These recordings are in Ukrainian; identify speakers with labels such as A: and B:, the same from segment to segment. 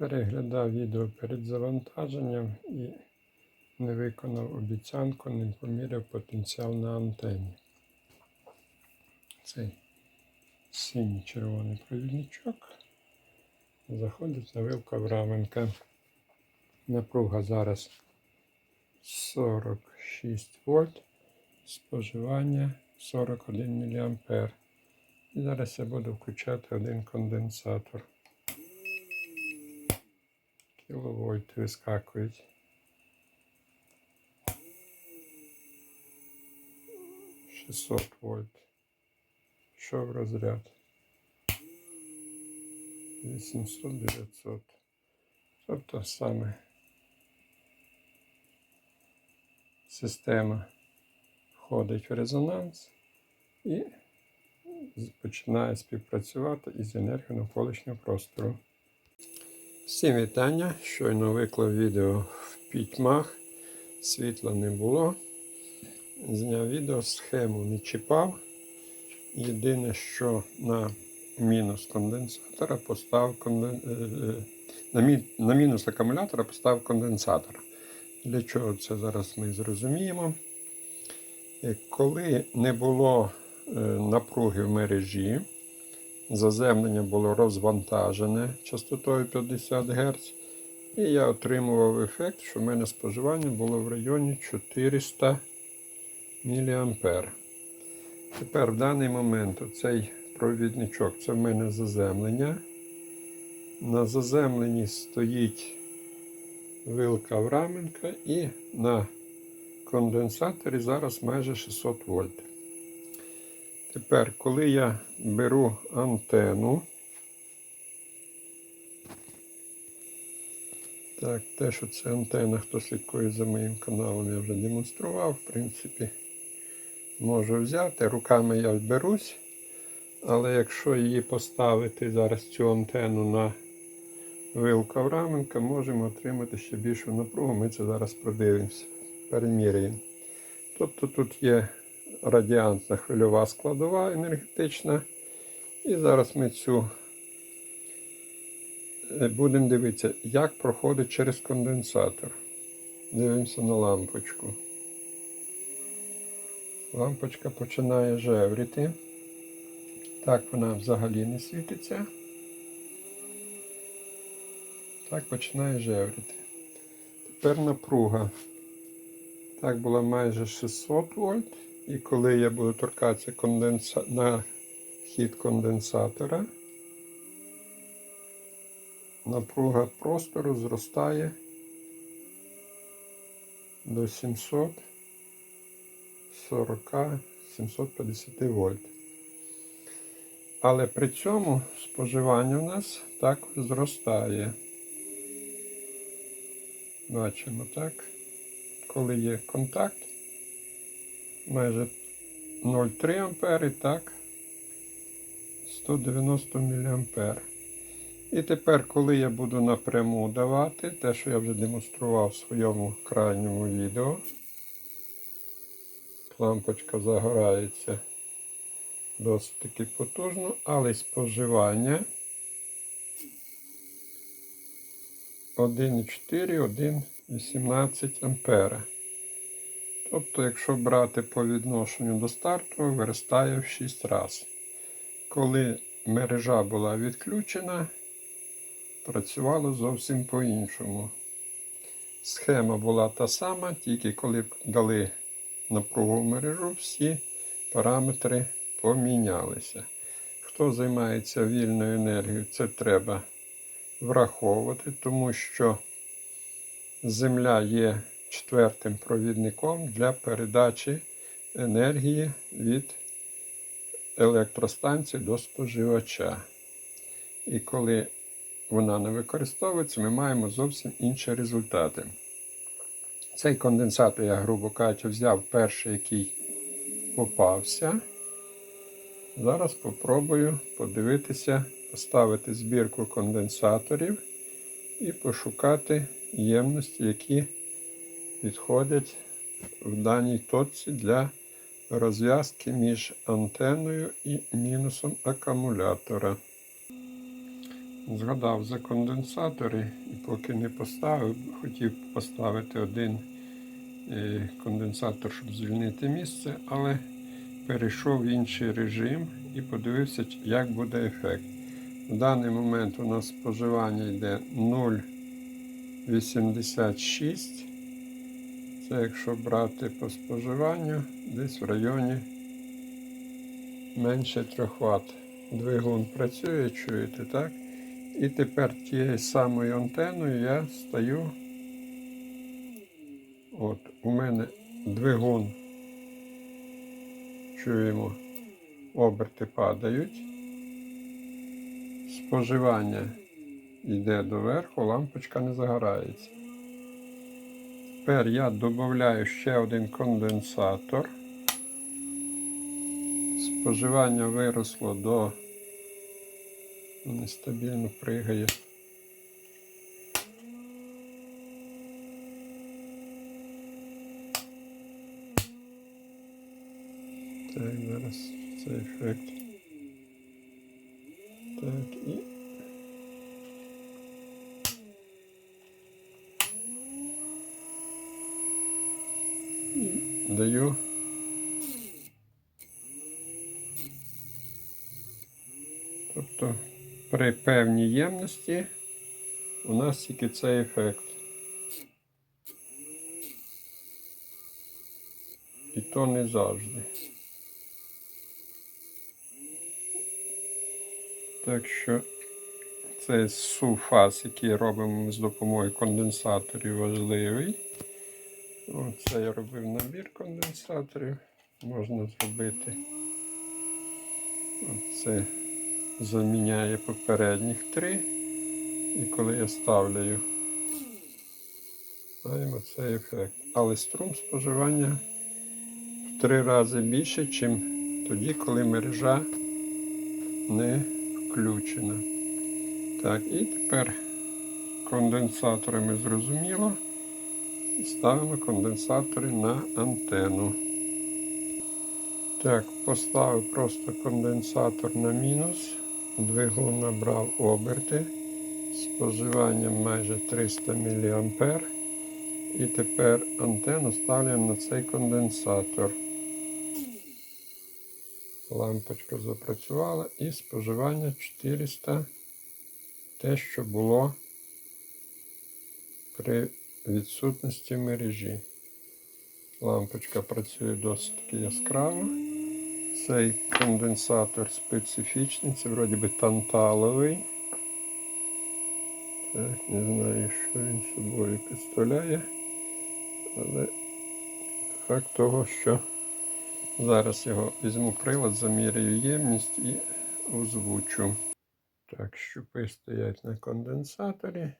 A: переглядав відео перед завантаженням і не виконав обіцянку, не поміряв потенціал на антені. Цей синій червоний провідничок заходить на вилка Враменка. Напруга зараз 46 вольт, споживання 41 мА. І зараз я буду включати один конденсатор. Кіловольт вискакують. Шістсот вольт. Пішов розряд. 800-900. Тобто саме система входить в резонанс і починає співпрацювати із енергією навколишнього простору. Всім вітання. Щойно виклав відео в пітьмах, світла не було. Зняв відео, схему не чіпав. Єдине, що на мінус конденсатора поставив конден... е, е, на, мі... на мінус акумулятора поставив конденсатор. Для чого це зараз ми зрозуміємо? Е, Коли не було е, напруги в мережі, заземлення було розвантажене частотою 50 Гц, і я отримував ефект, що в мене споживання було в районі 400 мА. Тепер в даний момент цей провідничок це в мене заземлення. На заземленні стоїть вилка Враменка і на конденсаторі зараз майже 600 вольт. Тепер, коли я беру антенну, так, те, що це антенна, хто слідкує за моїм каналом, я вже демонстрував, в принципі, можу взяти. Руками я вберусь, але якщо її поставити зараз цю антенну на вилка Враменка, можемо отримати ще більшу напругу. Ми це зараз продивимося, переміряємо. Тобто тут є радіантна хвильова складова енергетична. І зараз ми цю е, будемо дивитися, як проходить через конденсатор. Дивимося на лампочку. Лампочка починає жевріти. Так вона взагалі не світиться. Так починає жевріти. Тепер напруга. Так була майже 600 вольт. І коли я буду торкатися конденса... на хід конденсатора, напруга простору зростає до 740-750 вольт. Але при цьому споживання в нас також зростає. Бачимо так, коли є контакт майже 0,3 ампери, так, 190 мА. І тепер, коли я буду напряму давати, те, що я вже демонстрував в своєму крайньому відео, лампочка загорається досить таки потужно, але споживання 1,4, 1,18 ампера. Тобто, якщо брати по відношенню до старту, виростає в 6 разів. Коли мережа була відключена, працювало зовсім по-іншому. Схема була та сама, тільки коли дали напругу в мережу, всі параметри помінялися. Хто займається вільною енергією, це треба враховувати, тому що Земля є четвертим провідником для передачі енергії від електростанції до споживача. І коли вона не використовується, ми маємо зовсім інші результати. Цей конденсатор я, грубо кажучи, взяв перший, який попався. Зараз спробую подивитися, поставити збірку конденсаторів і пошукати ємності, які підходять в даній точці для розв'язки між антеною і мінусом акумулятора. згадав за конденсатори і поки не поставив, хотів поставити один е, конденсатор, щоб звільнити місце, але перейшов в інший режим і подивився, як буде ефект. В даний момент у нас споживання йде 0,86. Це якщо брати по споживанню, десь в районі менше 3 Вт. Двигун працює, чуєте, так? І тепер тією самою антеною я стаю. От, у мене двигун. Чуємо, оберти падають. Споживання йде доверху, лампочка не загорається. Тепер я додаю ще один конденсатор. Споживання виросло до нестабільно пригає. Так, зараз цей ефект. Так, і. І даю. Тобто при певній ємності у нас тільки цей ефект. І то не завжди. Так що цей суфаз, який робимо з допомогою конденсаторів, важливий. Оце я робив набір конденсаторів. Можна зробити. Оце заміняє попередніх три. І коли я ставлю, маємо цей ефект. Але струм споживання в три рази більше, ніж тоді, коли мережа не включена. Так, і тепер конденсаторами зрозуміло. Ставимо конденсатори на антенну. Так, поставив просто конденсатор на мінус. Двигун набрав оберти. з Споживанням майже 300 мА. І тепер антенну ставляємо на цей конденсатор. Лампочка запрацювала і споживання 400. Те, що було при відсутності мережі. Лампочка працює досить яскраво. Цей конденсатор специфічний, це вроді би танталовий. Так, не знаю, що він собою представляє. Але факт того, що зараз його візьму прилад, заміряю ємність і озвучу. Так, щупи стоять на конденсаторі.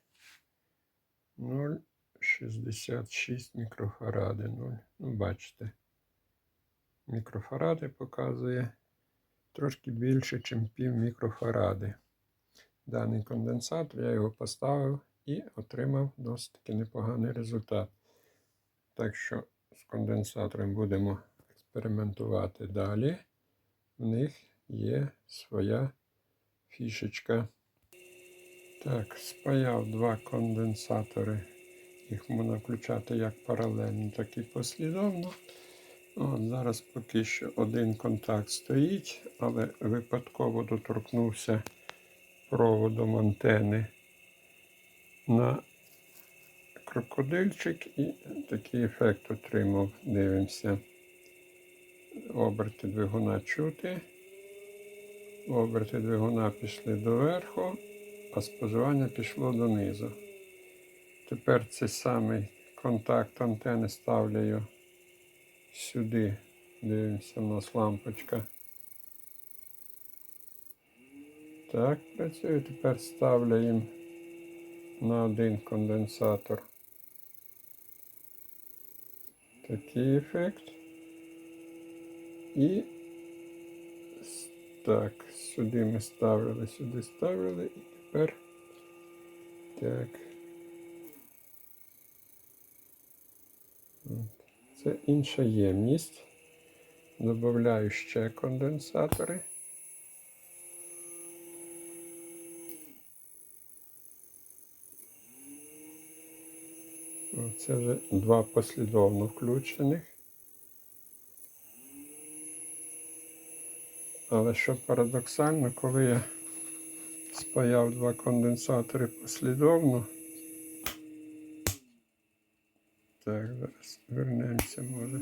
A: 0,66 мікрофаради. 0. Ну, бачите. Мікрофаради показує трошки більше, ніж пів мікрофаради. Даний конденсатор, я його поставив і отримав досить таки непоганий результат. Так що з конденсатором будемо експериментувати далі. В них є своя фішечка. Так, спаяв два конденсатори. Їх можна включати як паралельно, так і послідовно. От Зараз поки що один контакт стоїть, але випадково доторкнувся проводом антени на крокодильчик і такий ефект отримав. Дивимося. Оберти двигуна чути. Оберти двигуна пішли доверху, а споживання пішло донизу. Тепер цей самий контакт антени ставлю сюди. Дивимося, у нас лампочка. Так, працює. Тепер ставляємо на один конденсатор. Такий ефект. І так, сюди ми ставили, сюди ставили, і тепер так. Це інша ємність. Добавляю ще конденсатори. Це вже два послідовно включених. Але що парадоксально, коли я спаяв два конденсатори послідовно, Так, зараз вернемося, може.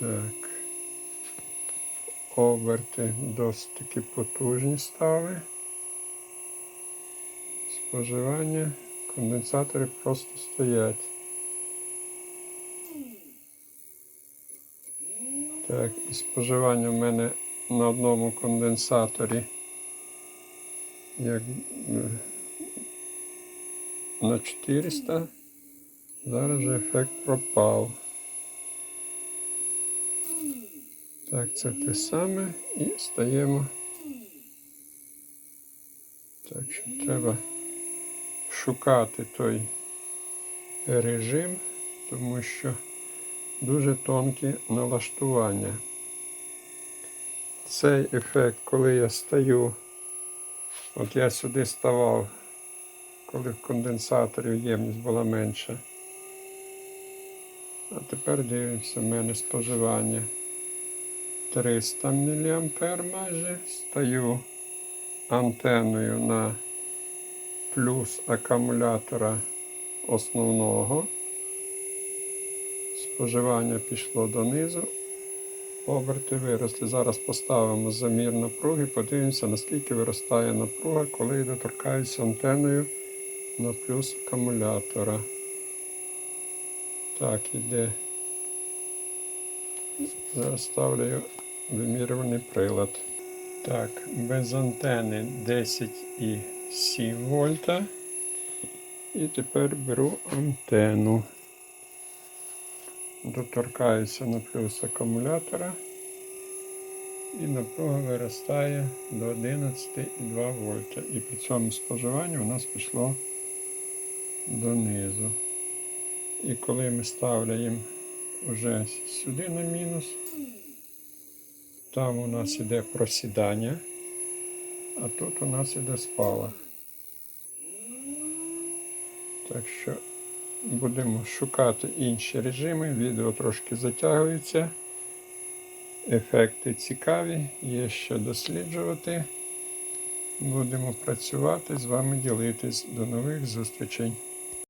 A: Так. Оберти досить таки потужні стали. Споживання. Конденсатори просто стоять. Так, і споживання в мене на одному конденсаторі як е, на 400. Зараз же ефект пропав. Так, це те саме і стаємо. Так що треба шукати той режим, тому що дуже тонкі налаштування. Цей ефект, коли я стаю, от я сюди ставав, коли в конденсаторів ємність була менша. А тепер дивимося, в мене споживання 300 мА майже. Стаю антеною на плюс акумулятора основного. Споживання пішло донизу. Оберти виросли. Зараз поставимо замір напруги, подивимося, наскільки виростає напруга, коли я доторкаюся антеною на плюс акумулятора. Так, іде. Зараз ставлю вимірювальний прилад. Так, без антени 10,7 вольта. І тепер беру антенну. Доторкаюся на плюс акумулятора. І напруга виростає до 11,2 вольта. І при цьому споживання у нас пішло донизу. І коли ми ставляємо вже сюди на мінус, там у нас іде просідання, а тут у нас іде спалах. Так що будемо шукати інші режими. Відео трошки затягується. Ефекти цікаві, є що досліджувати. Будемо працювати з вами ділитись. До нових зустрічей.